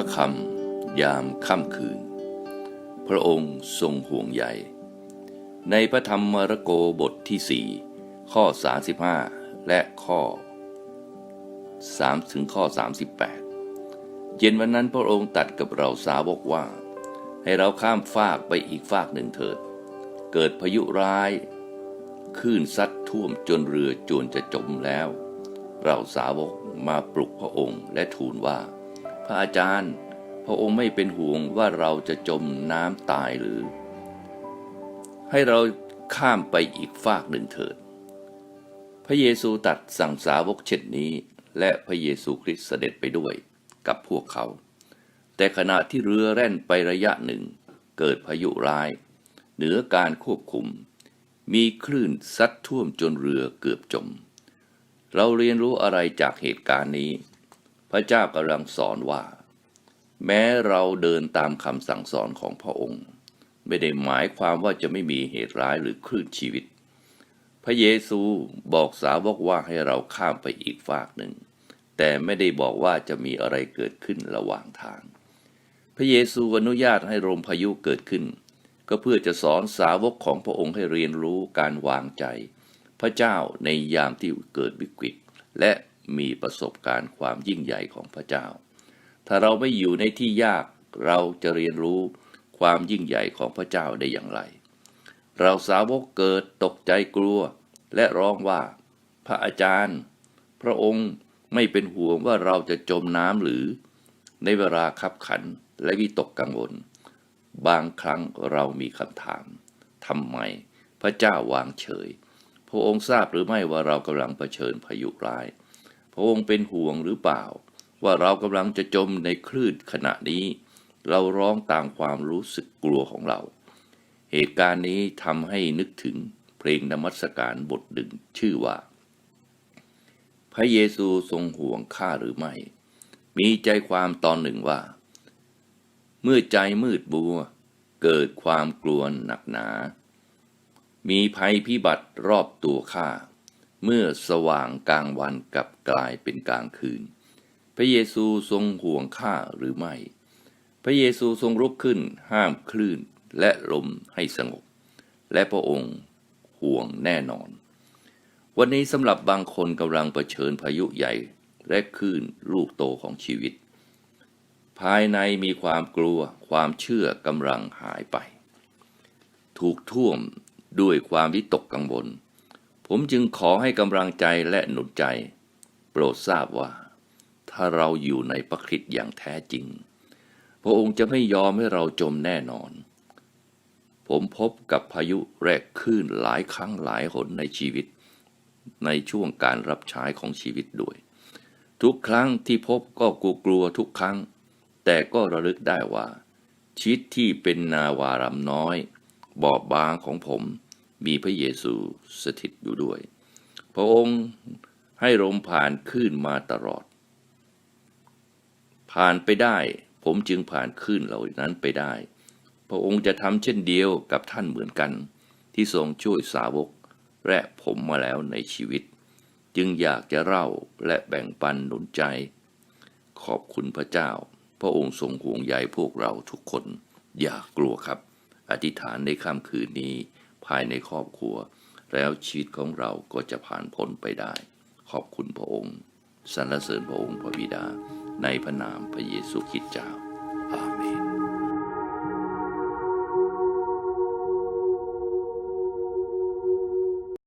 ระคำยามค่ำคืน พระองค์ทรงห่วงใยในพระธรรมมรโกบทที่สี่ข้อ 35 และข้อ 3 ถึงข้อ 38 เย็นวันนั้นพระองค์ตัดกับเราสาวกว่า ให้เราข้ามฟากไปอีกฟากหนึ่งเถิด เกิดพายุร้ายคลื่นซัดท่วมจนเรือจวนจะจมแล้ว เราสาวกมาปลุกพระองค์และทูลว่า ระอาจารย์ พระองค์ไม่เป็นห่วงว่าเราจะจมน้ำตายหรือ ให้เราข้ามไปอีกฟากหนึ่งเถิด พระเยซูตัดสั่งสาวกเช่นนี้ และพระเยซูคริสต์เสด็จไปด้วยกับพวกเขา แต่ขณะที่เรือแล่นไประยะหนึ่ง เกิดพายุร้าย เหนือการควบคุม มีคลื่นซัดท่วมจนเรือเกือบจม เราเรียนรู้อะไรจากเหตุการณ์นี้ พระเจ้ากำลังสอนว่า แม้เราเดินตามคำสั่งสอนของพระองค์ ไม่ได้หมายความว่าจะไม่มีเหตุร้ายหรือคลื่นชีวิต พระเยซูบอกสาวกว่าให้เราข้ามไปอีกฝากหนึ่ง แต่ไม่ได้บอกว่าจะมีอะไรเกิดขึ้นระหว่างทาง พระเยซูอนุญาตให้ลมพายุเกิดขึ้น ก็เพื่อจะสอนสาวกของพระองค์ให้เรียนรู้การวางใจ พระเจ้าในยามที่เกิดวิกฤตและ มีประสบการณ์ความยิ่งใหญ่ของพระเจ้า ถ้าเราไม่อยู่ในที่ยากเราจะเรียนรู้ความยิ่งใหญ่ของพระเจ้าได้อย่างไร เราสาวกเกิดตกใจกลัว และร้องว่า พระอาจารย์ พระองค์ไม่เป็นห่วงว่าเราจะจมน้ำหรือ ในเวลาขับขันและวิตกกังวล บางครั้งเรามีคำถามทำไมพระเจ้าวางเฉย พระองค์ทราบหรือไม่ว่าเรากำลังเผชิญพายุร้าย งเป็นห่วงหรือเปล่า ว่าเรากำลังจะจมในคลื่นขณะนี้ เราร้องตามความรู้สึกกลัวของเรา เหตุการณ์นี้ทำให้นึกถึงเพลงนมัสการบทหนึ่งชื่อว่า พระเยซูทรงห่วงข้าหรือไม่ มีใจความตอนหนึ่งว่า เมื่อใจมืดบัว เกิดความกลัวหนักหนา มีภัยพิบัติรอบตัวข้า เมื่อสว่างกลางวันกับกลายเป็นกลางคืน พระเยซูทรงห่วงข้าหรือไม่ พระเยซูทรงรุกขึ้นห้ามคลื่นและลมให้สงบ และพระองค์ห่วงแน่นอน วันนี้สำหรับบางคนกำลังเผชิญพายุใหญ่และคลื่นลูกโตของชีวิต ภายในมีความกลัวความเชื่อกำลังหายไป ถูกท่วมด้วยความวิตกกังวล ผมจึงขอให้กำลังใจและหนุนใจ โปรดทราบว่า ถ้าเราอยู่ในพระคริสต์อย่างแท้จริง พระองค์จะไม่ยอมให้เราจมแน่นอน ผมพบกับพายุแรกคลื่นหลายครั้งหลายหนในชีวิต ในช่วงการรับใช้ของชีวิตด้วย ทุกครั้งที่พบก็กลัวกลัวทุกครั้ง แต่ก็ระลึกได้ว่าชีวิตที่เป็นนาวารำน้อย บอบบางของผม มีพระเยซูสถิตอยู่ด้วย พระองค์ให้ลมผ่านคลื่นมาตลอด ผ่านไปได้ ผมจึงผ่านคลื่นเหล่านั้นไปได้ พระองค์จะทำเช่นเดียวกับท่านเหมือนกัน ที่ทรงช่วยสาวกและผมมาแล้วในชีวิต จึงอยากจะเล่าและแบ่งปันหนุนใจ ขอบคุณพระเจ้า พระองค์ทรงห่วงใยพวกเราทุกคน อย่ากลัวครับ อธิษฐานในค่ำคืนนี้ ภายในครอบครัว แล้วชีวิตของเราก็จะผ่านพ้นไปได้ ขอบคุณพระองค์สรรเสริญพระองค์พระบิดา ในพระนามพระเยซูคริสต์เจ้าอาเมน